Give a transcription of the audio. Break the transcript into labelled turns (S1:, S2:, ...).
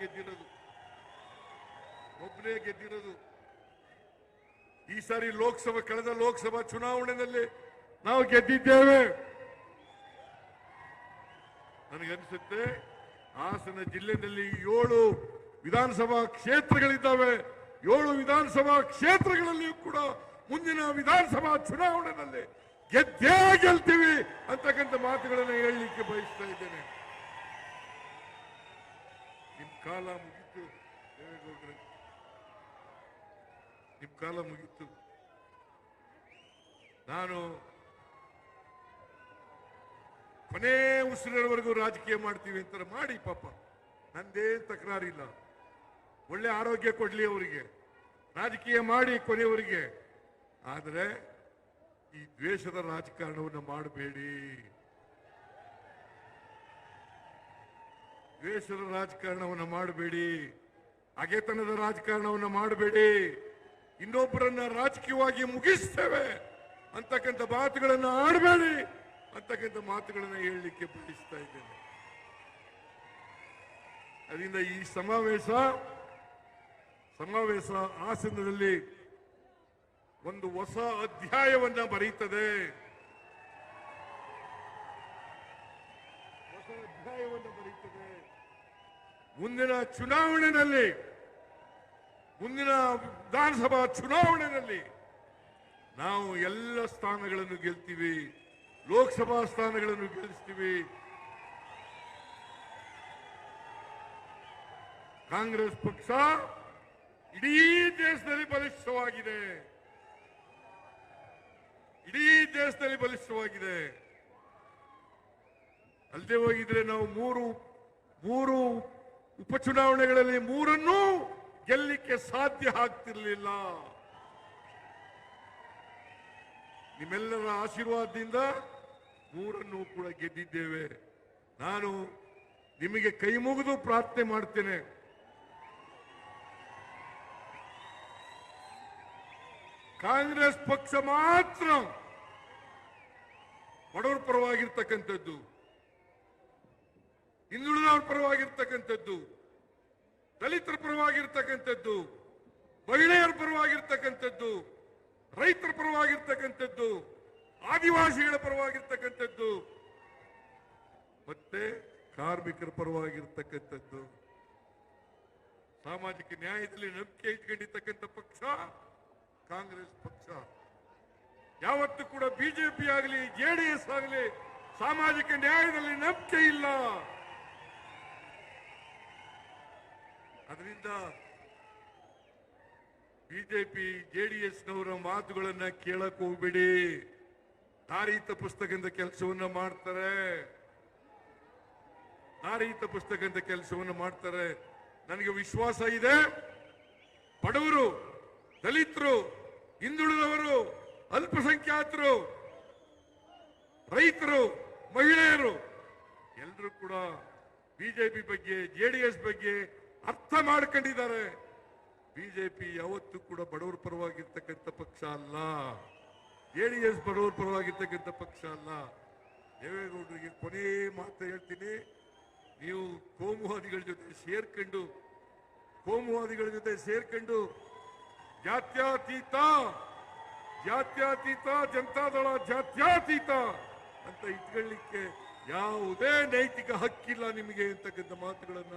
S1: ಗೆದ್ದಿರೋದು. ಒಬ್ಬನೇ ಗೆದ್ದಿರೋದು. ಈ ಸಾರಿ ಲೋಕಸಭಾ, ಕಳೆದ ಲೋಕಸಭಾ ಚುನಾವಣೆಯಲ್ಲಿ ನಾವು ಗೆದ್ದಿದ್ದೇವೆ. ನನಗನ್ಸುತ್ತೆ ಹಾಸನ ಜಿಲ್ಲೆಯಲ್ಲಿ ಏಳು ವಿಧಾನಸಭಾ ಕ್ಷೇತ್ರಗಳಿದ್ದಾವೆ. ಏಳು ವಿಧಾನಸಭಾ ಕ್ಷೇತ್ರಗಳಲ್ಲಿಯೂ ಕೂಡ ಮುಂದಿನ ವಿಧಾನಸಭಾ ಚುನಾವಣೆಯಲ್ಲಿ ಗೆದ್ದೇ ಗೆಲ್ತೀವಿ ಅಂತಕ್ಕಂಥ ಮಾತುಗಳನ್ನು ಹೇಳಲಿಕ್ಕೆ ಬಯಸ್ತಾ ಇದ್ದೇನೆ. ಕಾಲ ಮುಗಿತು. ದೇವೇಗೌಡ್ರೆ ನಿಮ್ಮ ಕಾಲ ಮುಗಿತು. ನಾನು ಕೊನೆ ಉಸಿರಿನವರೆಗೂ ರಾಜಕೀಯ ಮಾಡ್ತೀವಿ ಅಂತಾರೆ ಮಾಡಿ ಪಾಪ. ನಂದೇನು ತಕರಾರಿಲ್ಲ. ಒಳ್ಳೆ ಆರೋಗ್ಯ ಕೊಡ್ಲಿ ಅವರಿಗೆ. ರಾಜಕೀಯ ಮಾಡಿ ಕೊನೆಯವರಿಗೆ. ಆದರೆ ಈ ದ್ವೇಷದ ರಾಜಕಾರಣವನ್ನು ಮಾಡಬೇಡಿ. ದ್ವೇಷದ ರಾಜಕಾರಣವನ್ನು ಮಾಡಬೇಡಿ, ಅಗೆತನದ ರಾಜಕಾರಣವನ್ನು ಮಾಡಬೇಡಿ, ಇನ್ನೊಬ್ಬರನ್ನ ರಾಜಕೀಯವಾಗಿ ಮುಗಿಸ್ತೇವೆ ಅಂತಕ್ಕಂಥ ಮಾತುಗಳನ್ನು ಆಡಬೇಡಿ ಅಂತಕ್ಕಂಥ ಮಾತುಗಳನ್ನು ಹೇಳಲಿಕ್ಕೆ ಬಯಸ್ತಾ ಇದ್ದೇನೆ. ಅದರಿಂದ ಈ ಸಮಾವೇಶ ಸಮಾವೇಶ ಆಸನದಲ್ಲಿ ಒಂದು ಹೊಸ ಅಧ್ಯಾಯವನ್ನ ಬರೀತದೆ. ಹೊಸ ಅಧ್ಯಾಯವನ್ನು ಬರೀತದೆ. ಮುಂದಿನ ಚುನಾವಣೆಯಲ್ಲಿ, ಮುಂದಿನ ವಿಧಾನಸಭಾ ಚುನಾವಣೆಯಲ್ಲಿ ನಾವು ಎಲ್ಲ ಸ್ಥಾನಗಳನ್ನು ಗೆಲ್ತೀವಿ, ಲೋಕಸಭಾ ಸ್ಥಾನಗಳನ್ನು ಗೆಲ್ಲಿಸ್ತೀವಿ. ಕಾಂಗ್ರೆಸ್ ಪಕ್ಷ ಇಡೀ ದೇಶದಲ್ಲಿ ಬಲಿಷ್ಠವಾಗಿದೆ. ಇಡೀ ದೇಶದಲ್ಲಿ ಬಲಿಷ್ಠವಾಗಿದೆ. ಅಲ್ಲದೆ ಹೋಗಿದ್ರೆ ನಾವು ಮೂರು ಮೂರು ಉಪಚುನಾವಣೆಗಳಲ್ಲಿ ಮೂರನ್ನೂ ಗೆಲ್ಲಲಿಕ್ಕೆ ಸಾಧ್ಯ ಆಗ್ತಿರಲಿಲ್ಲ. ನಿಮ್ಮೆಲ್ಲರ ಆಶೀರ್ವಾದದಿಂದ ಮೂರನ್ನು ಕೂಡ ಗೆದ್ದಿದ್ದೇವೆ. ನಾನು ನಿಮಗೆ ಕೈ ಮುಗಿದು ಪ್ರಾರ್ಥನೆ ಮಾಡ್ತೇನೆ. ಕಾಂಗ್ರೆಸ್ ಪಕ್ಷ ಮಾತ್ರ ಬಡವರ ಪರವಾಗಿರ್ತಕ್ಕಂಥದ್ದು. ಹಿಂದುಳಿದವರ ಪರವಾಗಿರ್ತಕ್ಕಂಥದ್ದು. ದಲಿತರ ಪರವಾಗಿರ್ತಕ್ಕಂಥದ್ದು, ಮಹಿಳೆಯರ ಪರವಾಗಿರ್ತಕ್ಕಂಥದ್ದು, ರೈತರ ಪರವಾಗಿರ್ತಕ್ಕಂಥದ್ದು, ಆದಿವಾಸಿಗಳ ಪರವಾಗಿರ್ತಕ್ಕಂಥದ್ದು, ಮತ್ತೆ ಕಾರ್ಮಿಕರ ಪರವಾಗಿರ್ತಕ್ಕಂಥದ್ದು. ಸಾಮಾಜಿಕ ನ್ಯಾಯದಲ್ಲಿ ನಂಬಿಕೆ ಇಟ್ಕೊಂಡಿರ್ತಕ್ಕಂಥ ಪಕ್ಷ, ಕಾಂಗ್ರೆಸ್ ಪಕ್ಷ. ಯಾವತ್ತೂ ಕೂಡ ಬಿಜೆಪಿ ಆಗಲಿ ಜೆಡಿಎಸ್ ಆಗಲಿ, ಸಾಮಾಜಿಕ ನ್ಯಾಯದಲ್ಲಿ ನಂಬಿಕೆ ಇಲ್ಲ. ಅದರಿಂದ ಬಿಜೆಪಿ ಜೆಡಿಎಸ್ನವರ ಮಾತುಗಳನ್ನ ಕೇಳಕ್ ಹೋಗ್ಬೇಡಿ. ನಾರೀತ ಪುಸ್ತಕದಿಂದ ಕೆಲಸವನ್ನ ಮಾಡ್ತಾರೆ. ನಾರೀತ ಪುಸ್ತಕದಿಂದ ಕೆಲಸವನ್ನ ಮಾಡ್ತಾರೆ. ನನಗೆ ವಿಶ್ವಾಸ ಇದೆ. ಬಡವರು, ದಲಿತರು, ಹಿಂದುಳಿದವರು, ಅಲ್ಪಸಂಖ್ಯಾತರು, ರೈತರು, ಮಹಿಳೆಯರು ಎಲ್ಲರೂ ಕೂಡ ಬಿಜೆಪಿ ಬಗ್ಗೆ ಜೆಡಿಎಸ್ ಬಗ್ಗೆ ಅರ್ಥ ಮಾಡ್ಕೊಂಡಿದ್ದಾರೆ. ಬಿಜೆಪಿ ಯಾವತ್ತೂ ಕೂಡ ಬಡವರ ಪರವಾಗಿರ್ತಕ್ಕಂಥ ಪಕ್ಷ ಅಲ್ಲ. ಜೆ ಡಿ ಎಸ್ ಬಡವರ ಪರವಾಗಿರ್ತಕ್ಕಂಥ ಪಕ್ಷ ಅಲ್ಲ. ದೇವೇಗೌಡರಿಗೆ ಕೊನೆ ಮಾತು ಹೇಳ್ತೀನಿ. ನೀವು ಕೋಮುವಾದಿಗಳ ಜೊತೆ ಸೇರ್ಕೊಂಡು, ಕೋಮುವಾದಿಗಳ ಜೊತೆ ಸೇರ್ಕೊಂಡು ಜಾತ್ಯಾತೀತ ಜಾತ್ಯಾತೀತ, ಜನತಾದಳ ಜಾತ್ಯಾತೀತ ಅಂತ ಇಟ್ಕೊಳ್ಳಿಕ್ಕೆ ಯಾವುದೇ ನೈತಿಕ ಹಕ್ಕಿಲ್ಲ ನಿಮಗೆ ಅಂತಕ್ಕಂಥ ಮಾತುಗಳನ್ನ